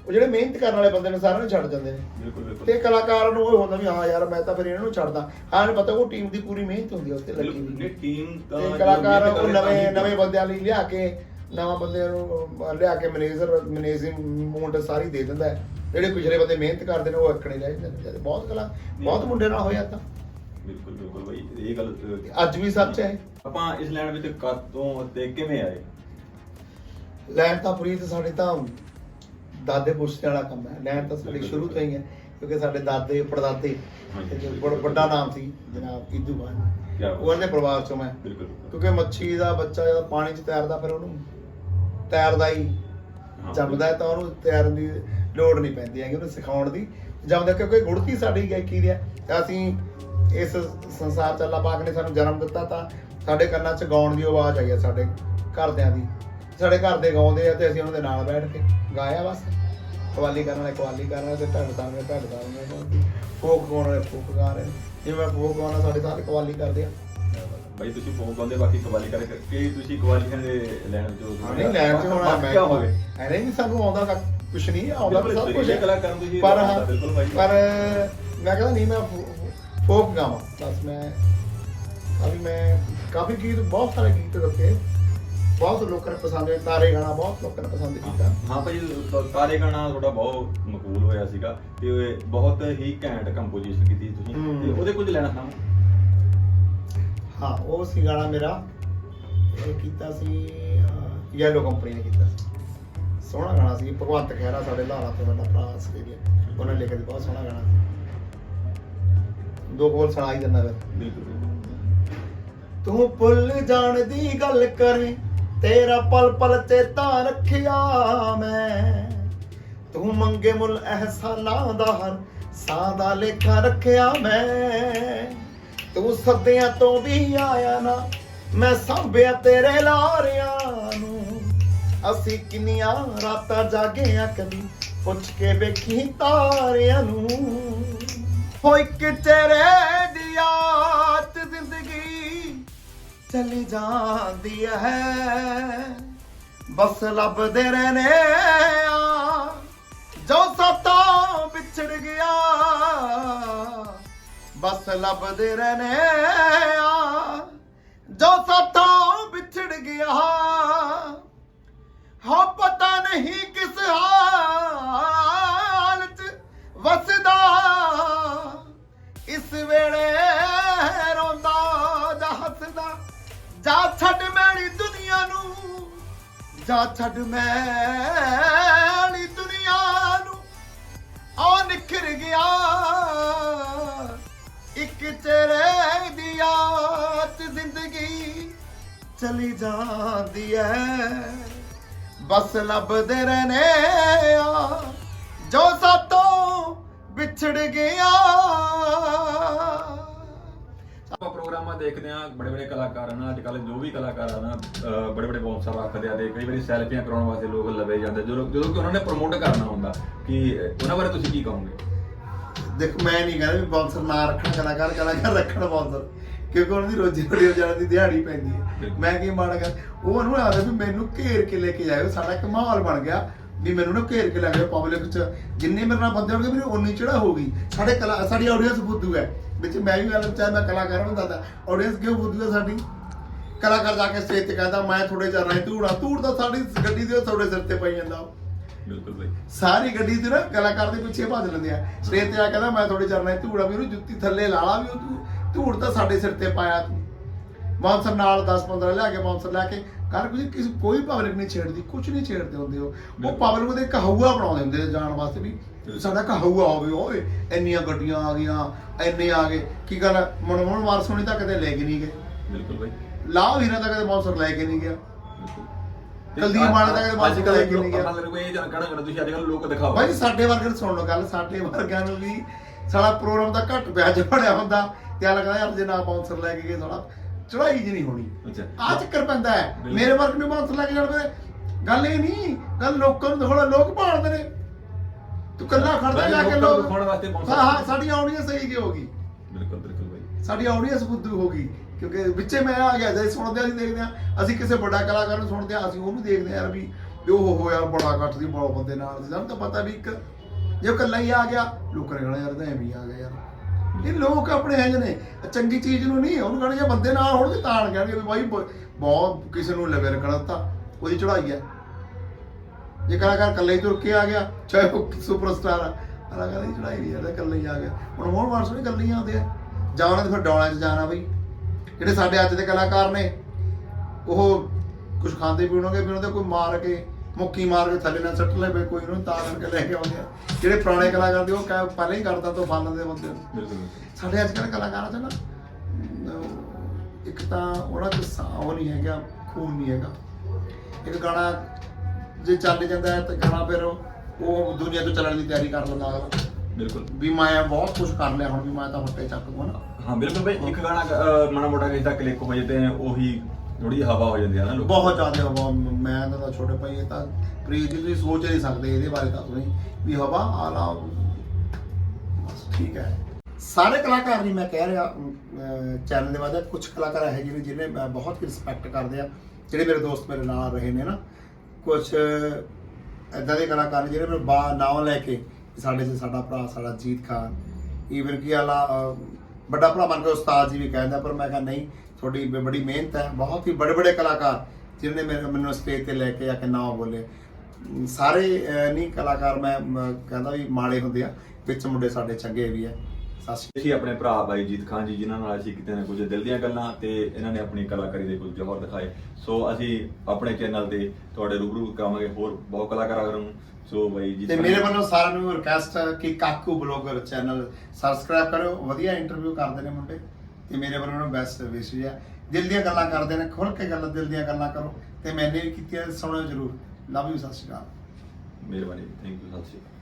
ਉਹ ਜਿਹੜੇ ਮਿਹਨਤ ਕਰਨ ਵਾਲੇ ਬੰਦੇ ਨੇ ਸਾਰਿਆਂ ਨੂੰ ਛੱਡ ਜਾਂਦੇ ਨੇ। ਬਿਲਕੁਲ ਬਿਲਕੁਲ। ਤੇ ਕਲਾਕਾਰ ਨੂੰ ਉਹ ਹੁੰਦਾ ਵੀ ਹਾਂ ਯਾਰ ਮੈਂ ਤਾਂ ਫਿਰ ਇਹਨਾਂ ਨੂੰ ਛੱਡਦਾ। ਹਾਂ ਨੂੰ ਪਤਾ ਉਹ ਟੀਮ ਦੀ ਪੂਰੀ ਮਿਹਨਤ ਹੁੰਦੀ ਹੈ ਉੱਤੇ ਲੱਗੀ ਨਹੀਂ ਟੀਮ ਤਾਂ ਤੇ ਕਲਾਕਾਰ ਉਹ ਤਾਂ ਨਵੇਂ ਨਵੇਂ ਬੰਦਿਆਂ ਲਈ ਲਿਆ ਕੇ ਨਵਾਂ ਬੰਦੇ ਨੂੰ ਲਿਆ ਕੇ ਮੈਨੇਜਰ ਮੈਨੇਜਮੈਂਟ ਸਾਰੀ ਦੇ ਦਿੰਦਾ ਜਿਹੜੇ ਪਿਛਲੇ ਬੰਦੇ ਮਿਹਨਤ ਕਰਦੇ ਨੇ ਉਹ ਅੱਕਣੇ ਰਹਿ ਜਾਂਦੇ ਨੇ। ਬਹੁਤ ਕਲਾ ਬਹੁਤ ਮੁੰਡੇ ਨਾਲ ਹੋਇਆ ਤਾਂ। ਬਿਲਕੁਲ ਬਿਲਕੁਲ ਬਾਈ ਇਹ ਗੱਲ ਅਹ, ਅੱਜ ਵੀ ਸੱਚ ਹੈ। ਆਪਾਂ ਇਸ ਲੈਣ ਵਿੱਚ ਕਦੋਂ ਤੇ ਕਿਵੇਂ ਆਏ? ਲੈਣ ਤਾਂ ਪ੍ਰੀਤ ਸਾਡੇ ਤਾਂ ਦਾਦੇ ਪੁਸ਼ਤੇ ਵਾਲਾ ਕੰਮ ਹੈ। ਲੈਣ ਤਾਂ ਸਾਡੀ ਸ਼ੁਰੂ ਤੋਂ ਹੀ ਹੈ ਕਿਉਂਕਿ ਸਾਡੇ ਦਾਦੇ ਪੜਦਾਦੇ ਹਾਂਜੀ। ਤੇ ਬੜਾ ਵੱਡਾ ਨਾਮ ਸੀ ਜਨਾਬ ਕੀਦੂ ਖਾਨ ਕਿਆ ਬਾਤ। ਉਹਨਾਂ ਦੇ ਪਰਿਵਾਰ ਚੋਂ ਮੈਂ। ਬਿਲਕੁਲ ਕਿਉਂਕਿ ਮੱਛੀ ਦਾ ਬੱਚਾ ਜਦੋਂ ਪਾਣੀ 'ਚ ਤੈਰਦਾ ਫਿਰ ਉਹਨੂੰ ਤੈਰਦਾ ਹੀ ਹਾਂ। ਜੰਮਦਾ ਹੈ ਤਾਂ ਉਹਨੂੰ ਤੈਰਨ ਦੀ ਲੋੜ ਨਹੀਂ ਪੈਂਦੀ ਹੈਗੀ ਉਹਨੂੰ ਸਿਖਾਉਣ ਦੀ। ਜੰਮਦਾ ਕਿਉਂਕਿ ਗੁੜਤੀ ਸਾਡੀ ਗਾਇਕੀ ਦੀ ਹੈ। ਤੇ ਅਸੀਂ ਇਸ ਸੰਸਾਰ ਚ ਅੱਲਾਹ ਪਾਕ ਨੇ ਸਾਨੂੰ ਜਨਮ ਦਿੱਤਾ ਤਾਂ ਸਾਡੇ ਕੰਨਾਂ 'ਚ ਗਾਉਣ ਦੀ ਆਵਾਜ਼ ਆਈ ਹੈ ਸਾਡੇ ਘਰਦਿਆਂ ਦੀ। ਸਾਡੇ ਘਰ ਦੇ ਗਾਉਂਦੇ ਆ ਤੇ ਅਸੀਂ ਉਹਨਾਂ ਦੇ ਨਾਲ ਬੈਠ ਕੇ ਗਾਇਆ ਬਸ। ਕਵਾਲੀ ਕਰਨ ਵਾਲੇ ਕਵਾਲੀ ਕਰਨ ਵਾਲੇ ਤੇ ਢੱਡ ਦਾਂ ਵਾਲੇ ਢੱਡ ਦਾਂ ਵਾਲੇ ਫੋਕ ਗਾਉਣ ਵਾਲੇ ਫੋਕ ਗਾ ਰਹੇ। ਜਿਵੇਂ ਫੋਕ ਗਾਉਣਾ ਸਾਡੇ ਸਾਰੇ ਕਵਾਲੀ ਕਰਦੇ ਆ। ਬਾਈ ਤੁਸੀਂ ਫੋਨ ਗਾਉਂਦੇ ਬਾਕੀ ਕਵਾਲੀ ਕਰਕੇ ਕੀ ਤੁਸੀਂ ਕਵਾਲੀਆਂ ਦੇ ਲੈਣ ਹਾਂ ਨਹੀਂ ਲੈਣ ਚ ਹੋਣਾ ਮੈਂ ਹੋਵੇ? ਐਨੇ ਨਹੀਂ ਸਾਨੂੰ ਆਉਂਦਾ ਕੁਛ ਨਹੀਂ ਆਉਂਦਾ ਸਭ ਕੁਝ ਸੁਰੀਲੇ ਕਲਾਕਾਰ ਨੂੰ ਤੁਸੀਂ ਪਰ। ਪਰ ਮੈਂ ਕਹਿੰਦਾ ਨਹੀਂ ਮੈਂ ਫੋਕ ਗਾਵਾਂ। ਬਸ ਮੈਂ ਅਭੀ ਮੈਂ ਕਾਫੀ ਗੀਤ ਬਹੁਤ ਸਾਰੇ ਗੀਤ ਦਿੱਤੇ ਬਹੁਤ ਲੋਕਾਂ ਨੇ ਪਸੰਦ ਕੀਤੇ ਤਾਰੇ ਗਾਣਾ ਬਹੁਤ ਲੋਕਾਂ ਨੇ ਪਸੰਦ ਕੀਤਾ। ਹਾਂ ਭਾਈ ਤਾਰੇ ਗਾਣਾ ਤੁਹਾਡਾ ਬਹੁਤ ਮਕਬੂਲ ਹੋਇਆ ਸੀਗਾ ਤੇ ਬਹੁਤ ਹੀ ਘੈਂਟ ਕੰਪੋਜੀਸ਼ਨ ਕੀਤੀ ਤੁਸੀਂ। ਤੇ ਉਹਦੇ ਕੁਝ ਲੈਣਾ ਚਾਹਾਂ ਹਾਂ ਉਹ ਸੀ ਗਾਣਾ ਮੇਰਾ। ਇਹ ਕੀਤਾ ਸੀ ਯੈਲੋ ਕੰਪਨੀ ਨੇ ਕੀਤਾ ਸੀ। ਸੋਹਣਾ ਗਾਣਾ ਸੀ ਭਗਵੰਤ ਖਹਿਰਾ ਸਾਡੇ ਲਾਰਾ ਤੋਂ ਵੱਡਾ ਭਰਾ ਜੀ ਉਹਨੇ ਲਿਖਿਆ ਬਹੁਤ ਸੋਹਣਾ ਗਾਣਾ ਸੀ। ਦੋ ਬੋਲ ਸੁਣਾਈ ਦਿੰਦਾ ਫਿਰ। ਬਿਲਕੁਲ ਤੂੰ ਭੁੱਲ ਜਾਣ ਦੀ ਗੱਲ ਕਰੇ, ਤੇਰਾ ਪਲ ਪਲ ਚੇਤਾ ਰੱਖਿਆ ਮੈਂ। ਤੂੰ ਮੰਗੇ ਮੁੱਲ ਅਹਿਸਾਨਾਂ ਦਾ ਹਰ, ਸਾਹ ਦਾ ਲੇਖਾ ਰੱਖਿਆ ਮੈਂ। ਤੂੰ ਸੱਦਿਆਂ ਤੋਂ ਵੀ ਆਇਆ ਨਾ, ਮੈਂ ਸਾਂਭਿਆ ਤੇਰੇ ਲਾਰਿਆਂ ਨੂੰ। ਅਸੀਂ ਕਿੰਨੀਆਂ ਰਾਤਾਂ ਜਾਗੇ ਆ ਕਦੀ, ਪੁੱਛ ਕੇ ਵੇਖੀ ਤਾਰਿਆਂ ਨੂੰ। ਹੋਈ ਕਿ ਤੇਰੇ ਦੀ ਆਤ ਜ਼ਿੰਦਗੀ ਚਲੀ ਜਾਂਦੀ ਹੈ। ਬਸ ਲੱਭਦੇ ਰਹਿਨੇ ਆ, ਜੋ ਸਾਤੋਂ ਵਿਛੜ ਗਿਆ। ਬਸ ਲੱਭਦੇ ਰਹਿਨੇ ਆ, ਜੋ ਸਾਤੋਂ ਵਿਛੜ ਗਿਆ। ਵੇਲੇ ਰੋਂਦਾ ਜਾਂ ਹੱਸਦਾ, ਜਾ ਛੱਡ ਮੈਲੀ ਦੁਨੀਆ ਨੂੰ, ਜਾ ਛੱਡ ਮੈਲੀ ਦੁਨੀਆ ਨੂੰ। ਆ ਨਿਖਰ ਗਿਆ ਇੱਕ ਤੇਰੇ ਦੀ ਆਤ ਜ਼ਿੰਦਗੀ ਚਲੀ ਜਾਂਦੀ ਐ। ਬਸ ਲੱਭਦੇ ਰਹਿਨੇ ਆ, ਜੋ ਸਾਤੋਂ ਵਿਛੜ ਗਿਆ। ਪ੍ਰੋਗਰਾਮਾਂ ਦੇਖਦੇ ਆ ਬੜੇ ਬੜੇ ਕਲਾਕਾਰ ਹਨ ਅੱਜ ਕੱਲ ਜੋ ਵੀ ਕਲਾਕਾਰ ਹਨ ਬੜੇ ਬੜੇ ਬਾਉਂਸਰ ਰੱਖਦੇ ਆ ਤੇ ਕਈ ਵਾਰੀ ਸੈਲਫੀਆਂ ਕਰਾਉਣ ਵਾਸਤੇ ਲੋਕ ਲਵੇ ਜਾਂਦੇ ਜਦੋਂ ਜਦੋਂ ਕਿ ਉਹਨਾਂ ਨੇ ਪ੍ਰਮੋਟ ਕਰਨਾ ਹੁੰਦਾ ਕਿ ਉਹਨਾਂ ਬਾਰੇ ਤੁਸੀਂ ਕੀ ਕਹੋਗੇ? ਦੇਖ ਮੈਂ ਨਹੀਂ ਕਹਿੰਦਾ ਵੀ ਬਾਉਂਸਰ ਨਾ ਰੱਖਣ ਕਲਾਕਾਰ ਕਲਾਕਾਰ ਰੱਖਣ ਬਾਉਂਸਰ ਕਿਉਂਕਿ ਉਹਨਾਂ ਦੀ ਰੋਜੀ ਰੋਟੀ ਜਾਣ ਦੀ ਦਿਹਾੜੀ ਪੈਂਦੀ ਹੈ। ਮੈਂ ਕੀ ਮਾੜਾ ਕਰ ਉਹ ਉਹਨੂੰ ਆਦਾ ਵੀ ਮੈਨੂੰ ਘੇਰ ਕੇ ਲੈ ਕੇ ਜਾਇਓ ਸਾਡਾ ਇੱਕ ਮਾਹੌਲ ਬਣ ਗਿਆ ਵੀ ਮੈਨੂੰ ਨਾ ਘੇਰ ਕੇ ਲੈ ਜਾਓ ਪਬਲਿਕ ਚ। ਜਿੰਨੇ ਮੇਰੇ ਨਾਲ ਬੰਦੇ ਹੋਣਗੇ ਮੈਨੂੰ ਉਨੀ ਚੜਾ ਹੋਊਗੀ। ਸਾਡੇ ਕਲਾ ਸਾਡੀ ਆਡੀਅנס ਬੁੱਧੂ ਹੈ। ਵਿੱਚ ਮੈਂ ਵੀ ਗੱਲ ਚਾਹ ਮੈਂ ਕਲਾਕਾਰ ਹੁੰਦਾ ਤਾਂ ਆਡੀਅנס ਕਿਉਂ ਬੁੱਧੂ ਹੈ ਸਾਡੀ? ਕਲਾਕਾਰ ਜਾ ਕੇ ਸਟੇਜ ਤੇ ਕਹਿੰਦਾ ਮੈਂ ਥੋੜੇ ਚਿਰ ਰਾਹੀਂ ਧੂੜਾ ਧੂੜ ਤਾਂ ਸਾਡੀ ਗੱਡੀ ਦੇ ਤੁਹਾਡੇ ਸਿਰ ਤੇ ਪਈ ਜਾਂਦਾ। ਬਿਲਕੁਲ ਬਾਈ ਸਾਰੀ ਗੱਡੀ ਤੇ ਨਾ ਕਲਾਕਾਰ ਦੇ ਪਿੱਛੇ ਭੱਜ ਲੈਂਦੇ ਆ। ਸਟੇਜ ਤੇ ਆ ਕਹਿੰਦਾ ਮੈਂ ਥੋੜੀ ਚਰਨਾ ਧੂੜਾ ਵੀ ਉਹਨੂੰ ਜੁੱਤੀ ਥੱਲੇ ਲਾ ਲਾ ਵੀ ਉਹ ਤੂੰ। ਧੂੜ ਤਾਂ ਸਾਡੇ ਸਿਰ ਤੇ ਪਾਇਆ ਤੂੰ। ਬਾਂਸਰ ਨਾਲ 10 15 ਲਿਆ ਕੇ ਬਾਂਸਰ ਲੈ ਕੇ ਕਰ ਕੁਝ ਕਿਸੇ ਕੋਈ ਪਬਲਿਕ ਨਹੀਂ ਛੇੜਦੀ ਕੁਝ ਨਹੀਂ ਛੇੜਦੇ ਹੁੰਦੇ ਉਹ। ਪਬਲਿਕ ਉਹਦੇ ਕਹੂਆ ਬਣਾਉਂਦੇ ਹੁੰਦੇ ਜਾਣ ਵਾਸਤੇ ਵੀ। ਸਾਡਾ ਕਹੂਆ ਹੋਵੇ ਓਏ ਇੰਨੀਆਂ ਗੱਡੀਆਂ ਆ ਗਈਆਂ ਇੰਨੇ ਆ ਗਏ। ਕੀ ਗੱਲ ਮਨਮੋਹਨ ਵਾਰਸ ਹੋਣੀ ਤਾਂ ਕਦੇ ਲੈ ਕੇ ਨਹੀਂ ਗਏ। ਬਿਲਕੁਲ ਬਾਈ। ਲਾਭ ਵੀਰਾਂ ਤਾਂ ਕਦੇ ਬਾਂਸਰ ਲੈ ਕੇ ਨਹੀਂ ਗਿਆ। ਕੁਲਦੀਪ ਮਾਨ ਦਾ ਕਦੇ ਕੱਲ੍ਹ ਲੈ ਕੇ ਨਹੀਂ ਗਿਆ। ਮਤਲਬ ਕੋਈ ਇਹ ਜਾਣਕਾਣਾ ਕਰਨਾ ਤੁਸੀਂ ਅੱਜ ਕੱਲ੍ਹ ਲੋਕ ਦਿਖਾਓ। ਭਾਈ ਸਾਡੇ ਵਰਗੇ ਨੂੰ ਸੁਣ ਲਓ ਗੱਲ ਸਾਡੇ ਵਰਗਿਆਂ ਨੂੰ ਵੀ ਸਾਡਾ ਪ੍ਰੋਗਰਾਮ ਦਾ ਘੱਟ ਵਿਆਜ ਬਣਿਆ ਹੁੰਦਾ। ਤੇ ਆ ਲੱਗਦਾ ਯਾਰ ਜੇ ਨਾ ਬਾਉਂਸਰ ਲੈ ਕੇ ਗਏ ਸਾਡਾ ਚੜਾਈ ਜੀ ਨਹੀਂ ਹੋਣੀ। ਅੱਛਾ। ਆ ਚੱਕਰ ਪੈਂਦਾ ਹੈ। ਮੇਰੇ ਵਰਗ ਨੂੰ ਬਾਉਂਸਰ ਲੈ ਕੇ ਜਾਣਦੇ ਗੱਲ ਇਹ ਨਹੀਂ ਗੱਲ ਲੋਕਾਂ ਨੂੰ ਦਿਖਾਉਣਾ ਲੋਕ ਭਾਲਦੇ ਨੇ। ਤੂੰ ਕੱਲਾ ਖੜਦਾ ਜਾ ਕੇ ਲੋਕਾਂ ਦਿਖਾਉਣ ਵਾਸਤੇ ਹਾਂ ਹਾਂ ਸਾਡੀ ਆਉਣੀਆਂ ਸਹੀ ਕਿ ਹੋਗੀ ਬਿਲਕੁਲ ਬਿਲਕੁਲ ਬਾਈ। ਸਾਡੀ ਆਡੀਅנס ਬੁੱਧੂ ਹੋ ਗਈ ਕਿਉਂਕਿ ਵਿੱਚੇ ਮੈਂ ਆ ਗਿਆ ਜੇ ਸੁਣਦੇ ਅਸੀਂ ਦੇਖਦੇ ਆ। ਅਸੀਂ ਕਿਸੇ ਵੱਡਾ ਕਲਾਕਾਰ ਨੂੰ ਸੁਣਦੇ ਆ ਅਸੀਂ ਉਹਨੂੰ ਦੇਖਦੇ ਆ ਯਾਰ ਵੀ ਵੀ ਉਹ ਹੋ ਯਾਰ ਬੜਾ ਇਕੱਠ ਦੀ ਬੜਾ ਬੰਦੇ ਨਾਲ ਸਾਨੂੰ ਤਾਂ ਪਤਾ ਵੀ ਇੱਕ ਜੇ ਇਕੱਲਾ ਹੀ ਆ ਗਿਆ ਲੋਕਾਂ ਨੇ ਕਹਣਾ ਯਾਰ ਤਾਂ ਐਵੇਂ ਹੀ ਆ ਗਿਆ ਯਾਰ। ਇਹ ਲੋਕ ਆਪਣੇ ਹੈਜ ਨੇ। ਚੰਗੀ ਚੀਜ਼ ਨੂੰ ਨਹੀਂ ਉਹਨੂੰ ਕਹਣਾ ਜੇ ਬੰਦੇ ਨਾਲ ਹੋਣਗੇ ਤਾਂ ਕਹਿਣਗੇ ਵੀ ਬਾਈ ਬਹੁਤ ਕਿਸੇ ਨੂੰ ਲਵੇ ਰੱਖਣਾ ਤਾਂ ਉਹਦੀ ਚੜਾਈ ਹੈ। ਜੇ ਕਲਾਕਾਰ ਇਕੱਲਾ ਹੀ ਤੁਰ ਕੇ ਆ ਗਿਆ ਚਾਹੇ ਉਹ ਸੁਪਰਸਟਾਰ ਆ ਕਲਾਕਾਰ ਦੀ ਚੜਾਈ ਨਹੀਂ ਯਾਰ ਇਕੱਲਾ ਹੀ ਆ ਗਿਆ। ਹੁਣ ਮੋਹਨ ਮਾਰਸ ਵੀ ਇਕੱਲੇ ਹੀ ਆਉਂਦੇ ਆ। ਜਾਂ ਉਹਨਾਂ ਦੇ ਫਿਰ ਡੌਲਾਂ 'ਚ ਜਾਣਾ ਬਈ। ਜਿਹੜੇ ਸਾਡੇ ਅੱਜ ਦੇ ਕਲਾਕਾਰ ਨੇ ਉਹ ਕੁਝ ਖਾਂਦੇ ਪੀਣੋਗੇ ਵੀ ਉਹਨਾਂ ਦੇ ਕੋਈ ਮਾਰ ਕੇ ਮੁੱਕੀ ਮਾਰ ਕੇ ਥੱਲੇ ਨਾਲ ਸੱਟ ਲੈ ਬਈ ਕੋਈ ਉਹਨੂੰ ਤਾਂ ਕਰਕੇ ਲੈ ਕੇ ਆਉਂਦੇ ਆ। ਜਿਹੜੇ ਪੁਰਾਣੇ ਕਲਾਕਾਰ ਦੇ ਉਹ ਕਹਿ- ਪਹਿਲਾਂ ਹੀ ਕਰਦਾ ਤੋਂ ਫਾਲਣ ਦੇ ਬੰਦੇ ਸਾਡੇ ਅੱਜ ਕੱਲ੍ਹ ਕਲਾਕਾਰਾਂ 'ਚ ਨਾ ਇੱਕ ਤਾਂ ਉਹਨਾਂ 'ਚ ਸਾ- ਉਹ ਨਹੀਂ ਹੈਗਾ ਖੂਨ ਨਹੀਂ ਹੈਗਾ। ਇੱਕ ਗਾਣਾ ਜੇ ਚੱਲ ਜਾਂਦਾ ਹੈ ਤਾਂ ਗਾਣਾ ਫਿਰ ਉਹ ਦੁਨੀਆ ਤੋਂ ਚੱਲਣ ਦੀ ਤਿਆਰੀ ਕਰ ਲੈਂਦਾ ਅਗਲਾ। ਬਿਲਕੁਲ। ਵੀ ਮੈਂ ਬਹੁਤ ਕੁਝ ਕਰ ਲਿਆ ਹੁਣ ਵੀ ਮੈਂ ਤਾਂ ਹੁੱਟੇ ਚੱਕ ਦੂੰਗਾ ਨਾ। ਹਾਂ ਬਿਲਕੁਲ ਬਈ ਇੱਕ ਗਾਣਾ ਅਹ, ਮਾੜਾ ਮੋਟਾ ਦਾ ਕਲਿੱਕ ਹੋ ਜੇ ਤੇ ਉਹੀ ਥੋੜੀ ਹਵਾ ਹੋ ਜਾਂਦੀ ਹੈ ਨਾ ਲੋਕ ਬਹੁਤ ਜ਼ਿਆਦਾ ਹਵਾ ਮੈਂ ਤਾਂ ਛੋਟੇ ਭਾਈ ਇਹ ਤਾਂ ਪ੍ਰੀਤ ਜੀ ਤੁਸੀਂ ਸੋਚ ਨਹੀਂ ਸਕਦੇ ਇਹਦੇ ਬਾਰੇ ਤਾਂ ਤੁਸੀਂ ਵੀ ਹਵਾ ਆਲਾ ਬਸ ਠੀਕ ਹੈ। ਸਾਰੇ ਕਲਾਕਾਰ ਨਹੀਂ ਮੈਂ ਕਹਿ ਰਿਹਾ ਚੈਨਲ ਦੇ ਬਾਅਦ ਕੁਝ ਕਲਾਕਾਰ ਹੈ ਜਿਹਨੇ ਜਿਹਨੇ ਮੈਂ ਬਹੁਤ ਰਿਸਪੈਕਟ ਕਰਦੇ ਆ ਜਿਹੜੇ ਮੇਰੇ ਦੋਸਤ ਮੇਰੇ ਨਾਲ ਰਹੇ ਨੇ ਨਾ। ਕੁਝ ਇਦਾਂ ਦੇ ਕਲਾਕਾਰ ਨੇ ਜਿਹੜੇ ਮੇਰੇ ਬਾ, ਨਾਮ ਲੈ ਕੇ ਸਾਡੇ ਚ ਸਾਡਾ ਭਰਾ, ਸਾਡਾ ਜੀਤ ਖਾਨ ਈਵਨ ਕਿ ਆਲਾ ਵੱਡਾ ਭਰਾ ਮੰਨ ਕੇ ਉਸਤਾਦ ਜੀ ਵੀ ਕਹਿੰਦਾ, ਪਰ ਮੈਂ ਕਿਹਾ ਨਹੀਂ, ਤੁਹਾਡੀ ਬ- ਬੜੀ ਮਿਹਨਤ ਹੈ, ਬਹੁਤ ਹੀ ਬੜੇ ਬੜੇ ਕਲਾਕਾਰ ਜਿਨ੍ਹਾਂ ਨੇ ਮੇਰੇ- ਮੈਨੂੰ ਸਟੇਜ ਤੇ ਲੈ ਕੇ ਆ ਕੇ ਨਾਮ ਬੋਲੇ। ਸਾਰੇ ਨਹੀਂ ਕਲਾਕਾਰ ਮੈਂ ਕਹਿੰਦਾ ਵੀ ਮਾੜੇ ਹੁੰਦੇ ਆ, ਵਿੱਚ ਮੁੰਡੇ ਸਾਡੇ ਚੰਗੇ ਵੀ ਆ। ਸਤਿ ਸ਼੍ਰੀ ਅਸੀਂ ਆਪਣੇ ਭਰਾ ਬਾਈ ਜੀਤ ਖਾਨ ਜੀ ਜਿਨ੍ਹਾਂ ਨਾਲ ਅਸੀਂ ਕਿਤੇ ਨਾ ਕੁਝ ਦਿਲ ਦੀਆਂ ਗੱਲਾਂ ਤੇ ਇਹਨਾਂ ਨੇ ਆਪਣੀ ਕਲਾਕਾਰੀ ਦੇ ਕੁਝ ਜੋਹਰ ਦਿਖਾਏ। ਸੋ ਅਸੀਂ ਆਪਣੇ ਚੈਨਲ ਤੇ ਤੁਹਾਡੇ ਰੂਬਰੂ ਕਰਾਵਾਂਗੇ ਹੋਰ ਬਹੁਤ ਕਲਾਕਾਰਾਂ ਨੂੰ ਸੋ ਬਾਈ ਜੀਤ ਤੇ ਮੇਰੇ ਜੀ- ਵੱਲੋਂ ਸਾਰਿਆਂ ਨੂੰ ਰਿਕਵੈਸਟ ਹੈ ਕਿ ਕਾਕੂ ਬਲੌਗਰ ਚੈਨਲ ਸਬਸਕ੍ਰਾਈਬ ਕਰਿਓ। ਵਧੀਆ ਇੰਟਰਵਿਊ ਕਰਦੇ ਨੇ ਮੁੰਡੇ। ਤੇ ਮੇਰੇ ਵੱਲੋਂ ਨੂੰ ਬੈਸਟ ਵਿਸ਼ੇ ਹੈ। ਦਿਲ ਦੀਆਂ ਗੱਲਾਂ ਕਰਦੇ ਨੇ ਖੁੱਲ ਕੇ ਗੱਲਾਂ ਦਿਲ ਦੀਆਂ ਗੱਲਾਂ ਕਰੋ। ਤੇ ਮੈਨੇ ਵੀ ਕੀਤੀਆਂ ਸੁਣਿਓ ਜਰੂਰ। ਲਵ ਯੂ ਸਤਿ ਸ਼੍ਰੀ ਅਕਾਲ। ਮਿਹਰਬਾਨੀ ਥੈਂਕ ਯੂ ਸਤਿ ਸ਼੍ਰੀ ਅਕਾਲ।